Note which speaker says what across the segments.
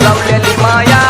Speaker 1: 老猎猎马呀。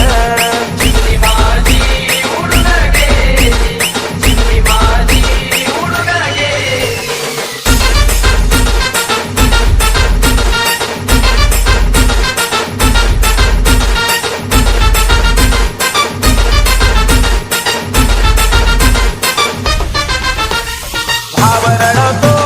Speaker 1: ಶರಣತೋ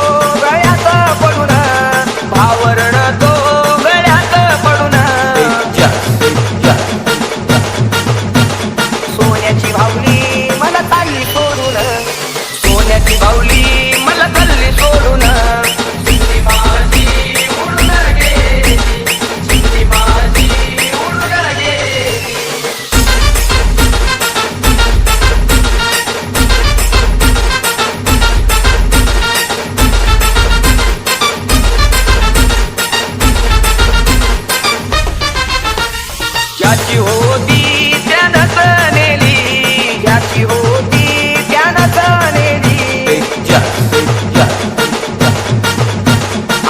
Speaker 1: ज्याची होती त्यानं सनेली ज्याची होती त्यानं सनेली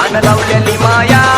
Speaker 1: अन लावलेली माया